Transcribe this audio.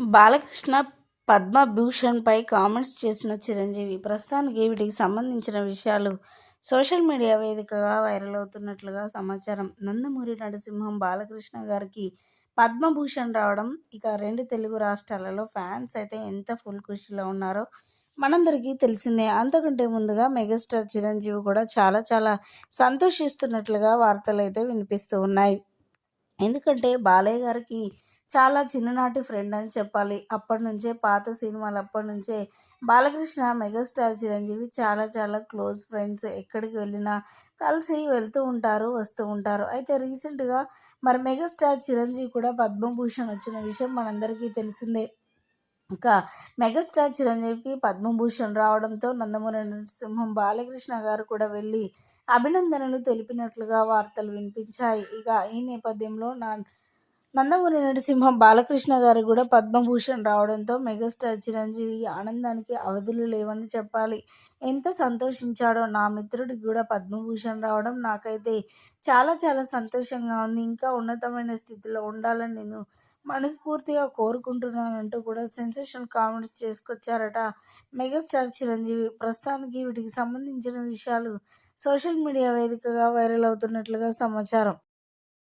Balakrishna పద్మభూషణ్పై comments చేసిన చిరంజీవి ప్రస్తుతానికి వీటికి సంబంధించిన విషయాలు సోషల్ మీడియా వేదికగా వైరల్ అవుతున్నట్లుగా సమాచారం. నందమూరి నరసింహం బాలకృష్ణ గారికి పద్మభూషణ్ రావడం ఇక రెండు తెలుగు రాష్ట్రాలలో ఫ్యాన్స్ అయితే ఎంత ఫుల్ ఖుషిలో ఉన్నారో మనందరికీ తెలిసిందే. అంతకంటే ముందుగా మెగాస్టార్ చిరంజీవి కూడా చాలా చాలా సంతోషిస్తున్నట్లుగా వార్తలు అయితే వినిపిస్తూ ఉన్నాయి. ఎందుకంటే బాలయ్య గారికి చాలా చిన్ననాటి ఫ్రెండ్ అని చెప్పాలి. అప్పటి నుంచే పాత సినిమాలు అప్పటి నుంచే. బాలకృష్ణ మెగాస్టార్ చిరంజీవి చాలా చాలా క్లోజ్ ఫ్రెండ్స్. ఎక్కడికి వెళ్ళినా కలిసి వెళ్తూ ఉంటారు వస్తూ ఉంటారు. అయితే రీసెంట్గా మరి మెగాస్టార్ చిరంజీవి కూడా పద్మభూషణ్ వచ్చిన విషయం మనందరికీ తెలిసిందే. ఇంకా మెగాస్టార్ చిరంజీవికి పద్మభూషణ్ రావడంతో నందమూరి నరసింహం బాలకృష్ణ గారు కూడా వెళ్ళి అభినందనలు తెలిపినట్లుగా వార్తలు వినిపించాయి. ఇక ఈ నేపథ్యంలో నా నందమూరి నరసింహం బాలకృష్ణ గారు కూడా పద్మభూషణ్ రావడంతో మెగాస్టార్ చిరంజీవి ఆనందానికి అవధులు లేవని చెప్పాలి. ఎంత సంతోషించాడో నా మిత్రుడికి కూడా పద్మభూషణ్ రావడం నాకైతే చాలా చాలా సంతోషంగా ఉంది. ఇంకా ఉన్నతమైన స్థితిలో ఉండాలని నేను మనస్ఫూర్తిగా కోరుకుంటున్నానంటూ కూడా సెన్సేషన్ కామెంట్స్ చేసుకొచ్చారట మెగాస్టార్ చిరంజీవి. ప్రస్తుతానికి వీటికి సంబంధించిన విషయాలు సోషల్ మీడియా వేదికగా వైరల్ అవుతున్నట్లుగా సమాచారం.